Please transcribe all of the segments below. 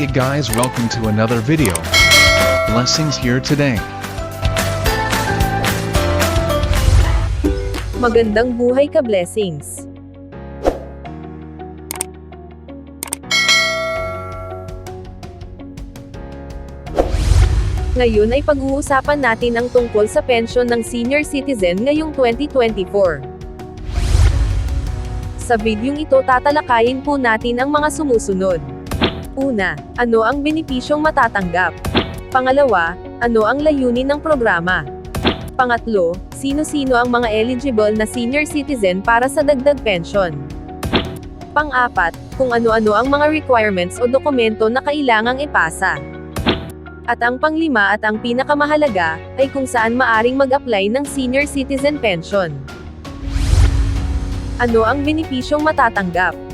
Hey guys welcome to another video. Blessings here today. Magandang buhay ka blessings. Ngayon ay pag-uusapan natin ang tungkol sa pensyon ng senior citizen ngayong 2024. Sa videong ito tatalakayin po natin ang mga sumusunod. Una, ano ang benepisyong matatanggap? Pangalawa, ano ang layunin ng programa? Pangatlo, sino-sino ang mga eligible na senior citizen para sa dagdag pension? Pang-apat, kung ano-ano ang mga requirements o dokumento na kailangang ipasa. At ang panglima at ang pinakamahalaga, ay kung saan maaring mag-apply ng senior citizen pension. Ano ang benepisyong matatanggap?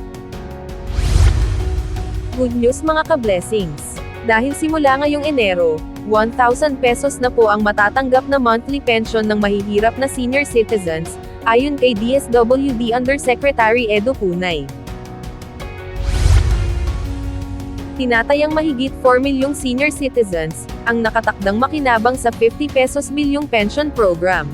Good news mga ka-blessings. Dahil simula ngayong Enero, 1,000 pesos na po ang matatanggap na monthly pension ng mahihirap na senior citizens, ayon kay DSWD Undersecretary Edo Punay. Tinatayang mahigit 4 milyong senior citizens, ang nakatakdang makinabang sa 50 pesos bilyong pension program.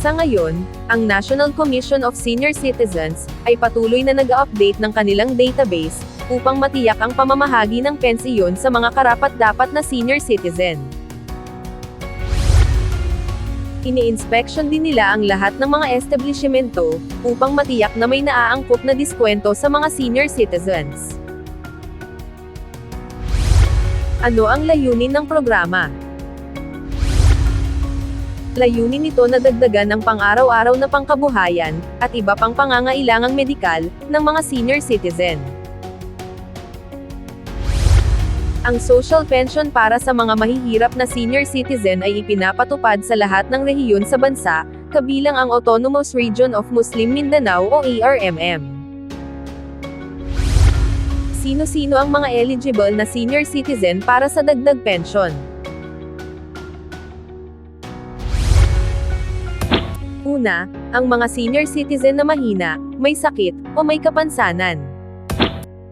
Sa ngayon, ang National Commission of Senior Citizens ay patuloy na nag-update ng kanilang database upang matiyak ang pamamahagi ng pensiyon sa mga karapat-dapat na senior citizen. Ini-inspection din nila ang lahat ng mga establishmento upang matiyak na may naaangkop na diskwento sa mga senior citizens. Ano ang layunin ng programa? Layunin nito na dagdagan ang pang-araw-araw na pangkabuhayan, at iba pang pangangailangang medikal, ng mga senior citizen. Ang social pension para sa mga mahihirap na senior citizen ay ipinapatupad sa lahat ng rehiyon sa bansa, kabilang ang Autonomous Region of Muslim Mindanao o ARMM. Sino-sino ang mga eligible na senior citizen para sa dagdag pension? Una, ang mga senior citizen na mahina, may sakit, o may kapansanan.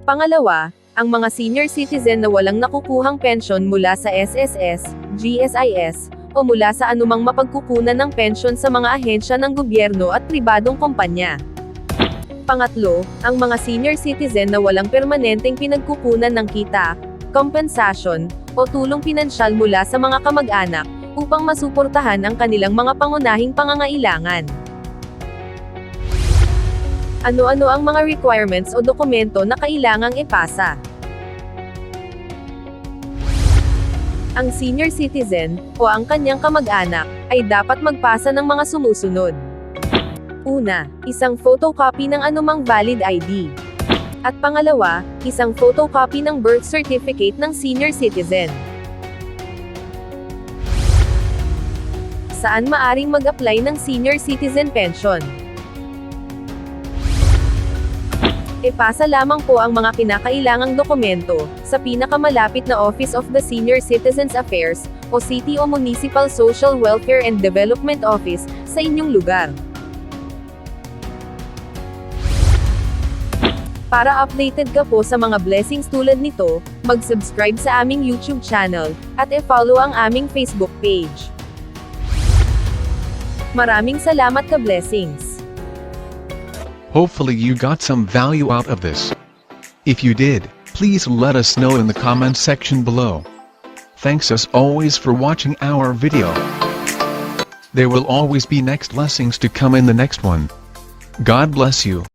Pangalawa, ang mga senior citizen na walang nakukuhang pensyon mula sa SSS, GSIS, o mula sa anumang mapagkukunan ng pensyon sa mga ahensya ng gobyerno at pribadong kumpanya. Pangatlo, ang mga senior citizen na walang permanenteng pinagkukunan ng kita, compensation, o tulong pinansyal mula sa mga kamag-anak, upang masuportahan ang kanilang mga pangunahing pangangailangan. Ano-ano ang mga requirements o dokumento na kailangang ipasa? Ang senior citizen, o ang kanyang kamag-anak, ay dapat magpasa ng mga sumusunod. Una, isang photocopy ng anumang valid ID. At pangalawa, isang photocopy ng birth certificate ng senior citizen. Saan maaring mag-apply ng senior citizen pension? Ipasa lamang po ang mga kinakailangang dokumento sa pinakamalapit na Office of the Senior Citizens Affairs o City o Municipal Social Welfare and Development Office sa inyong lugar. Para updated ka po sa mga blessings tulad nito, mag-subscribe sa aming YouTube channel at e-follow ang aming Facebook page. Maraming salamat ka blessings. Hopefully you got some value out of this. If you did, please let us know in the comment section below. Thanks as always for watching our video. There will always be next blessings to come in the next one. God bless you.